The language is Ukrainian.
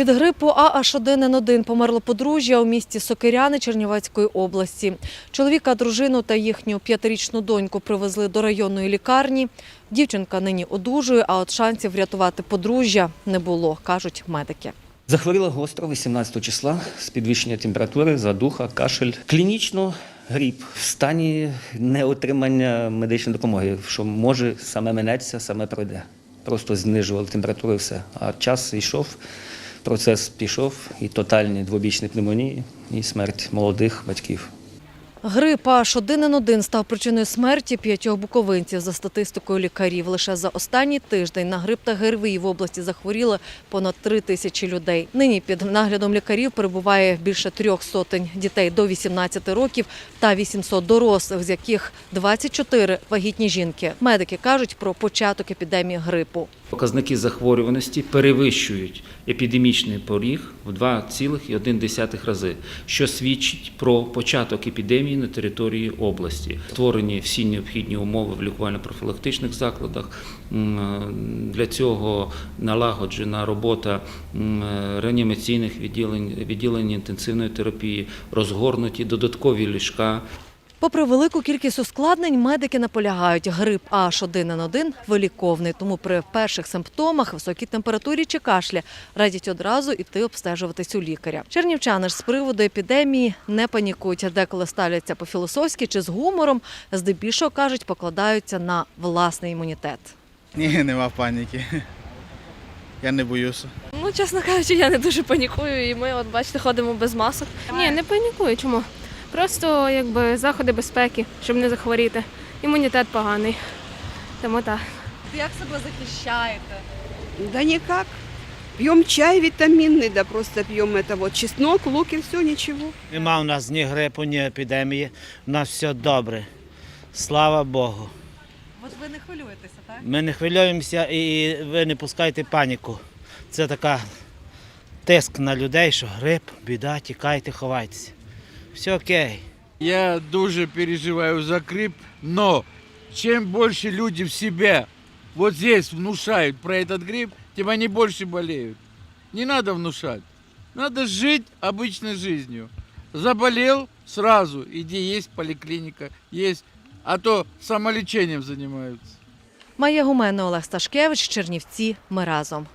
Від грипу АH1N1 померло подружжя у місті Сокиряни Чернівецької області. Чоловіка, дружину та їхню п'ятирічну доньку привезли до районної лікарні. Дівчинка нині одужує, а от шансів врятувати подружжя не було, кажуть медики. Захворіла гостро 18 числа з підвищення температури, задуха, кашель. Клінічно гріп в стані неотримання медичної допомоги, що може саме минеться, саме пройде. Просто знижували температуру і все. А час йшов, процес пішов, і тотальні двобічні пневмонії, і смерть молодих батьків. Грип H1N1 став причиною смерті п'ятьох буковинців. За статистикою лікарів, лише за останній тиждень на грип та ГРВІ в області захворіли понад три тисячі людей. Нині під наглядом лікарів перебуває більше трьох сотень дітей до 18 років та 800 дорослих, з яких 24 – вагітні жінки. Медики кажуть про початок епідемії грипу. Показники захворюваності перевищують епідемічний поріг в 2,1 рази, що свідчить про початок епідемії на території області. Створені всі необхідні умови в лікувально-профілактичних закладах. Для цього налагоджена робота реанімаційних відділень, відділень інтенсивної терапії, розгорнуті додаткові ліжка. Попри велику кількість ускладнень, медики наполягають, грип H1N1 виліковний, тому при перших симптомах, високій температурі чи кашлі радять одразу йти обстежуватись у лікаря. Чернівчани ж з приводу епідемії не панікують, деколи ставляться по-філософськи чи з гумором, здебільшого кажуть, покладаються на власний імунітет. Ні, нема паніки. Я не боюся. Ну, чесно кажучи, я не дуже панікую, і ми, от бачите, ходимо без масок. Ні, не панікую. Чому? Просто якби заходи безпеки, щоб не захворіти. Імунітет поганий. Тому так. Як себе захищаєте? Да никак. Пьем чай витаминный, да просто пьем это вот чеснок, лук и все, ничего. Нема у нас ні грипу, ні епідемії. У нас все добре. Слава Богу. От ви не хвилюєтеся, так? Ми не хвилюємося і ви не пускайте паніку. Це така тиск на людей, що грип, біда, тікайте, ховайтеся. Все окей. Я дуже переживаю за грипп, но чем больше люди в себе вот здесь внушают про этот грипп, тем они больше болеют. Не надо внушать. Надо жить обычной жизнью. Заболел сразу, иди есть поликлиника, есть, а то самолечением занимаются. Майя Гумена, Олег Сташкевич, Чернівці. Ми разом.